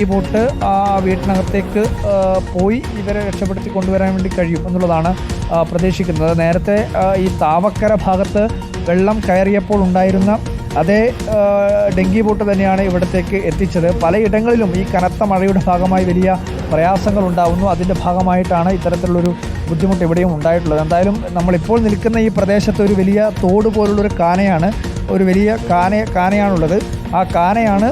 ഈ ബോട്ട് ആ വീട്ടിനകത്തേക്ക് പോയി ഇവരെ രക്ഷപ്പെടുത്തി കൊണ്ടുവരാൻ വേണ്ടി കഴിയും എന്നുള്ളതാണ് പ്രതീക്ഷിക്കുന്നത്. നേരത്തെ ഈ താവക്കര ഭാഗത്ത് വെള്ളം കയറിയപ്പോൾ ഉണ്ടായിരുന്ന അതേ ഡെങ്കി ബോട്ട് തന്നെയാണ് ഇവിടത്തേക്ക് എത്തിച്ചത്. പലയിടങ്ങളിലും ഈ കനത്ത മഴയുടെ ഭാഗമായി വലിയ പ്രയാസങ്ങൾ ഉണ്ടാവുന്നു. അതിന്റെ ഭാഗമായിട്ടാണ് ഇത്തരത്തിലുള്ളൊരു ബുദ്ധിമുട്ട് ഇവിടെയും ഉണ്ടായിട്ടുള്ളത്. എന്തായാലും നമ്മളിപ്പോൾ നിൽക്കുന്ന ഈ പ്രദേശത്ത് ഒരു വലിയ തോട് പോലുള്ളൊരു കാനയാണ് ഒരു വലിയ കാന കാനയാണുള്ളത്. ആ കാനയാണ്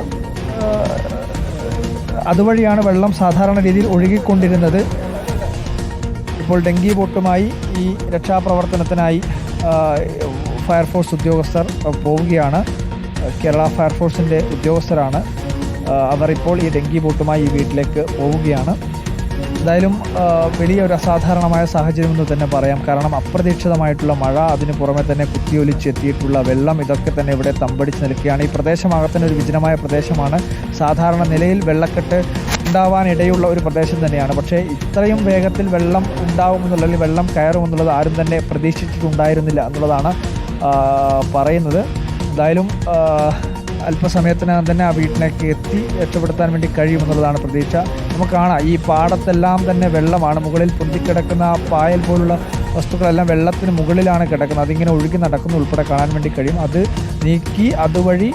അതുവഴിയാണ് വെള്ളം സാധാരണ രീതിയിൽ ഒഴുകിക്കൊണ്ടിരുന്നത്. ഇപ്പോൾ ഡെങ്കി ബോട്ടുമായി ഈ രക്ഷാപ്രവർത്തനത്തിനായി ഫയർഫോഴ്സ് ഉദ്യോഗസ്ഥർ പോവുകയാണ്. കേരള ഫയർഫോഴ്സിന്റെ ഉദ്യോഗസ്ഥരാണ്. അവർ ഇപ്പോൾ ഈ ഡെങ്കി ബോട്ടുമായി ഈ വീട്ടിലേക്ക് പോവുകയാണ്. എന്തായാലും വലിയ ഒരു അസാധാരണമായ സാഹചര്യം എന്ന് തന്നെ പറയാം. കാരണം അപ്രതീക്ഷിതമായിട്ടുള്ള മഴ അതിന് പുറമെ തന്നെ കുത്തിയൊലിച്ചെത്തിയിട്ടുള്ള വെള്ളം ഇതൊക്കെ തന്നെ ഇവിടെ തമ്പടിച്ച് നിൽക്കുകയാണ്. ഈ പ്രദേശമാകത്തന്നെ ഒരു വിജനമായ പ്രദേശമാണ്. സാധാരണ നിലയിൽ വെള്ളക്കെട്ട് ഉണ്ടാവാനിടയുള്ള ഒരു പ്രദേശം തന്നെയാണ്. പക്ഷേ ഇത്രയും വേഗത്തിൽ വെള്ളം ഉണ്ടാവുമെന്നുള്ള അല്ലെങ്കിൽ വെള്ളം കയറുമെന്നുള്ളത് ആരും തന്നെ പ്രതീക്ഷിച്ചിട്ടുണ്ടായിരുന്നില്ല എന്നുള്ളതാണ് പറയുന്നത്. എന്തായാലും അല്പസമയത്തിനകം തന്നെ ആ വീട്ടിലേക്ക് എത്തി രക്ഷപ്പെടുത്താൻ വേണ്ടി കഴിയുമെന്നുള്ളതാണ് പ്രതീക്ഷ. നമുക്ക് കാണാം. ഈ പാടത്തെല്ലാം തന്നെ വെള്ളമാണ്. മുകളിൽ പൊന്തിക്കിടക്കുന്ന ആ പായൽ പോലുള്ള വസ്തുക്കളെല്ലാം വെള്ളത്തിന് മുകളിലാണ് കിടക്കുന്നത്. അതിങ്ങനെ ഒഴുകി നടക്കുന്ന. ഉൾപ്പെടെ കാണാൻ വേണ്ടി കഴിയും. അത് നീക്കി അതുവഴി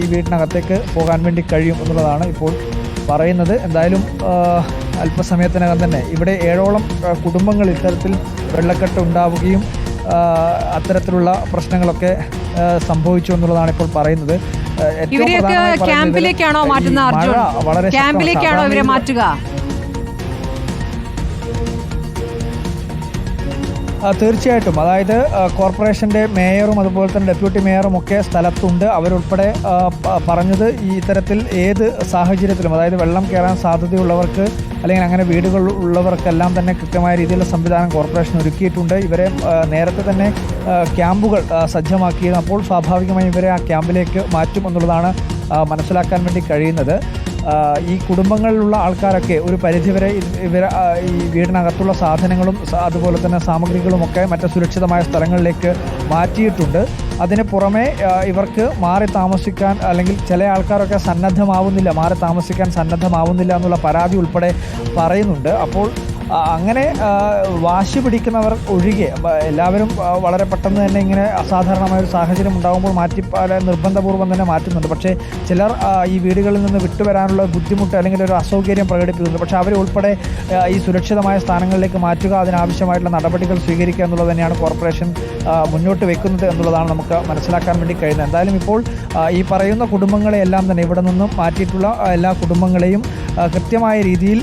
ഈ വീട്ടിനകത്തേക്ക് പോകാൻ വേണ്ടി കഴിയും എന്നുള്ളതാണ് ഇപ്പോൾ പറയുന്നത്. എന്തായാലും അല്പസമയത്തിനകം തന്നെ ഇവിടെ ഏഴോളം കുടുംബങ്ങൾ ഇത്തരത്തിൽ വെള്ളക്കെട്ട് ഉണ്ടാവുകയും അത്തരത്തിലുള്ള പ്രശ്നങ്ങളൊക്കെ സംഭവിച്ചു എന്നുള്ളതാണ് ഇപ്പോൾ പറയുന്നത്. ഇവരെയൊക്കെ ക്യാമ്പിലേക്കാണോ മാറ്റുന്നത് മാറ്റുന്ന അർജുൻ? ക്യാമ്പിലേക്കാണോ ഇവരെ മാറ്റുക? തീർച്ചയായിട്ടും. അതായത് കോർപ്പറേഷന്റെ മേയറും അതുപോലെ തന്നെ ഡെപ്യൂട്ടി മേയറും ഒക്കെ സ്ഥലത്തുണ്ട്. അവരുൾപ്പെടെ പറഞ്ഞത് ഈ ഇത്തരത്തിൽ ഏത് സാഹചര്യത്തിലും അതായത് വെള്ളം കയറാൻ സാധ്യതയുള്ളവർക്ക് അല്ലെങ്കിൽ അങ്ങനെ വീടുകൾ ഉള്ളവർക്കെല്ലാം തന്നെ കൃത്യമായ രീതിയിലുള്ള സംവിധാനം കോർപ്പറേഷൻ ഒരുക്കിയിട്ടുണ്ട്. ഇവരെ നേരത്തെ തന്നെ ക്യാമ്പുകൾ സജ്ജമാക്കിയിരുന്നു അപ്പോൾ സ്വാഭാവികമായും ഇവരെ ആ ക്യാമ്പിലേക്ക് മാറ്റുമെന്നുള്ളതാണ് മനസ്സിലാക്കാൻ വേണ്ടി കഴിയുന്നത്. ഈ കുടുംബങ്ങളിലുള്ള ആൾക്കാരൊക്കെ ഒരു പരിധിവരെ ഇവർ ഈ വീടിനകത്തുള്ള സാധനങ്ങളും അതുപോലെ തന്നെ സാമഗ്രികളുമൊക്കെ മറ്റ് സുരക്ഷിതമായ സ്ഥലങ്ങളിലേക്ക് മാറ്റിയിട്ടുണ്ട്. അതിന് പുറമെ ഇവർക്ക് മാറി താമസിക്കാൻ അല്ലെങ്കിൽ ചില ആൾക്കാരൊക്കെ സന്നദ്ധമാവുന്നില്ല മാറി താമസിക്കാൻ സന്നദ്ധമാവുന്നില്ല എന്നുള്ള പരാതി ഉൾപ്പെടെ പറയുന്നുണ്ട്. അപ്പോൾ അങ്ങനെ വാശി പിടിക്കുന്നവർ ഒഴികെ എല്ലാവരും വളരെ പെട്ടെന്ന് തന്നെ ഇങ്ങനെ അസാധാരണമായ ഒരു സാഹചര്യം ഉണ്ടാകുമ്പോൾ മാറ്റി നിർബന്ധപൂർവം തന്നെ മാറ്റുന്നുണ്ട്. പക്ഷേ ചിലർ ഈ വീടുകളിൽ നിന്ന് വിട്ടുവരാനുള്ള ബുദ്ധിമുട്ട് അല്ലെങ്കിൽ ഒരു അസൗകര്യം പ്രകടിപ്പിക്കുന്നുണ്ട്. പക്ഷേ അവരെ ഉൾപ്പെടെ ഈ സുരക്ഷിതമായ സ്ഥാനങ്ങളിലേക്ക് മാറ്റുക അതിനാവശ്യമായിട്ടുള്ള നടപടികൾ സ്വീകരിക്കുക എന്നുള്ളത് തന്നെയാണ് കോർപ്പറേഷൻ മുന്നോട്ട് വെക്കുന്നത് എന്നുള്ളതാണ് നമുക്ക് മനസ്സിലാക്കാൻ വേണ്ടി കഴിയുന്നത്. എന്തായാലും ഇപ്പോൾ ഈ പറയുന്ന കുടുംബങ്ങളെയെല്ലാം തന്നെ ഇവിടെ നിന്നും മാറ്റിയിട്ടുള്ള എല്ലാ കുടുംബങ്ങളെയും കൃത്യമായ രീതിയിൽ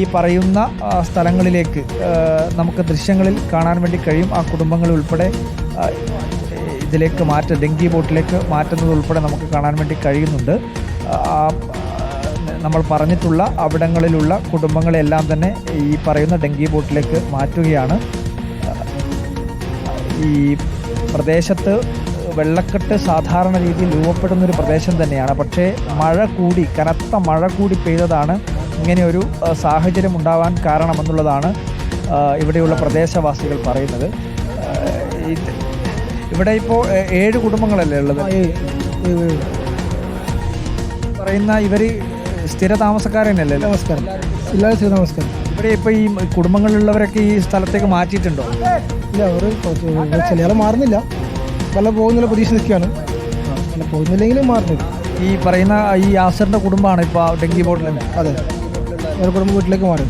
ഈ പറയുന്ന സ്ഥലങ്ങളിലേക്ക് നമുക്ക് ദൃശ്യങ്ങളിൽ കാണാൻ വേണ്ടി കഴിയും. ആ കുടുംബങ്ങൾ ഉൾപ്പെടെ ഇതിലേക്ക് മാറ്റ ഡെങ്കി ബോട്ടിലേക്ക് മാറ്റുന്നത് ഉൾപ്പെടെ നമുക്ക് കാണാൻ വേണ്ടി കഴിയുന്നുണ്ട്. നമ്മൾ പറഞ്ഞിട്ടുള്ള അവിടങ്ങളിലുള്ള കുടുംബങ്ങളെല്ലാം തന്നെ ഈ പറയുന്ന ഡെങ്കി ബോട്ടിലേക്ക് മാറ്റുകയാണ്. ഈ പ്രദേശത്ത് വെള്ളക്കെട്ട് സാധാരണ രീതിയിൽ രൂപപ്പെടുന്ന ഒരു പ്രദേശം തന്നെയാണ്. പക്ഷേ മഴ കൂടി കനത്ത മഴ കൂടി പെയ്തതാണ് ഇങ്ങനെയൊരു സാഹചര്യം ഉണ്ടാവാൻ കാരണമെന്നുള്ളതാണ് ഇവിടെയുള്ള പ്രദേശവാസികൾ പറയുന്നത്. ഇവിടെ ഇപ്പോൾ ഏഴ് കുടുംബങ്ങളല്ലേ ഉള്ളത്? പറയുന്ന ഇവർ സ്ഥിര താമസക്കാരനല്ലേ നമസ്കാരം. എല്ലാവരും സ്ഥിര നമസ്കാരം ഇവിടെ ഇപ്പോൾ ഈ കുടുംബങ്ങളിലുള്ളവരൊക്കെ ഈ സ്ഥലത്തേക്ക് മാറ്റിയിട്ടുണ്ടോ? ഇല്ല അവർ ചിലയാൾ മാറുന്നില്ല. വല്ല പോകുന്നില്ല പ്രതീക്ഷ നിൽക്കുകയാണ്. പോകുന്നില്ലെങ്കിലും മാറുന്നില്ല. ഈ പറയുന്ന ഈ ആസറിന്റെ കുടുംബമാണ് ഇപ്പോൾ ഡെങ്കി ബോർഡിൽ അതെ. ഒരു കുടുംബ വീട്ടിലേക്ക് മാറി.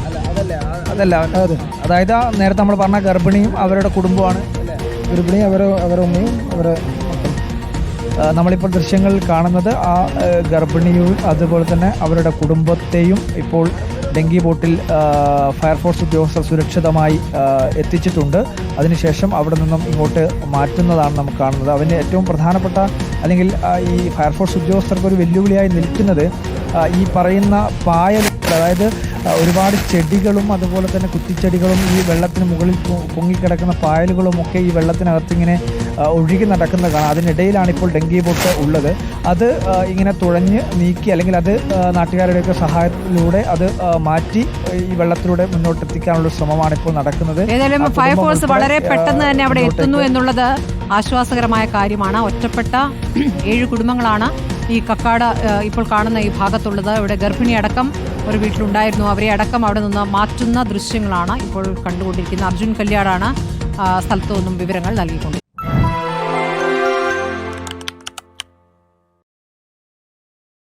അതല്ല അതെ. അതായത് നേരത്തെ നമ്മൾ പറഞ്ഞ ഗർഭിണിയും അവരുടെ കുടുംബമാണ് ഗർഭിണി അവരെ അവരുടെ ഉമ്മയും അവരെ നമ്മളിപ്പോൾ ദൃശ്യങ്ങളിൽ കാണുന്നത് ആ ഗർഭിണിയും അതുപോലെ തന്നെ അവരുടെ കുടുംബത്തെയും ഇപ്പോൾ ഡെങ്കി ബോട്ടിൽ ഫയർഫോഴ്സ് ഉദ്യോഗസ്ഥർ സുരക്ഷിതമായി എത്തിച്ചിട്ടുണ്ട്. അതിനുശേഷം അവിടെ നിന്നും ഇങ്ങോട്ട് മാറ്റുന്നതാണ് നമുക്ക് കാണുന്നത്. അവന്റെ ഏറ്റവും പ്രധാനപ്പെട്ട അല്ലെങ്കിൽ ഈ ഫയർഫോഴ്സ് ഉദ്യോഗസ്ഥർക്ക് ഒരു വെല്ലുവിളിയായി നിൽക്കുന്നത് ഈ പറയുന്ന പായൽ അതായത് ഒരുപാട് ചെടികളും അതുപോലെ തന്നെ കുറ്റിച്ചെടികളും ഈ വെള്ളത്തിന് മുകളിൽ പൊങ്ങിക്കിടക്കുന്ന പായലുകളും ഒക്കെ ഈ വെള്ളത്തിനകത്ത് ഇങ്ങനെ ഒഴുകി നടക്കുന്ന കാണാം. അതിനിടയിലാണ് ഇപ്പോൾ ഡെങ്കി ബോട്ട് ഉള്ളത്. അത് ഇങ്ങനെ തുഴഞ്ഞ് നീക്കി അല്ലെങ്കിൽ അത് നാട്ടുകാരുടെയൊക്കെ സഹായത്തിലൂടെ അത് മാറ്റി ഈ വെള്ളത്തിലൂടെ മുന്നോട്ട് എത്തിക്കാനുള്ള ശ്രമമാണ് ഇപ്പോൾ നടക്കുന്നത്. ഏതായാലും ഫയർഫോഴ്സ് വളരെ പെട്ടെന്ന് തന്നെ അവിടെ എത്തുന്നു എന്നുള്ളത് ആശ്വാസകരമായ കാര്യമാണ്. ഒറ്റപ്പെട്ട ഏഴ് കുടുംബങ്ങളാണ് ഈ കക്കാട് ഇപ്പോൾ കാണുന്ന ഈ ഭാഗത്തുള്ളത്. ഇവിടെ ഗർഭിണി അടക്കം ഒരു വീട്ടിലുണ്ടായിരുന്നു. അവരെ അടക്കം അവിടെ നിന്ന് മാറ്റുന്ന ദൃശ്യങ്ങളാണ് ഇപ്പോൾ കണ്ടുകൊണ്ടിരിക്കുന്നത്. അർജുൻ കല്യാടാണ് സ്ഥലത്തു നിന്നും വിവരങ്ങൾ നൽകിക്കൊണ്ടിരിക്കുന്നത്.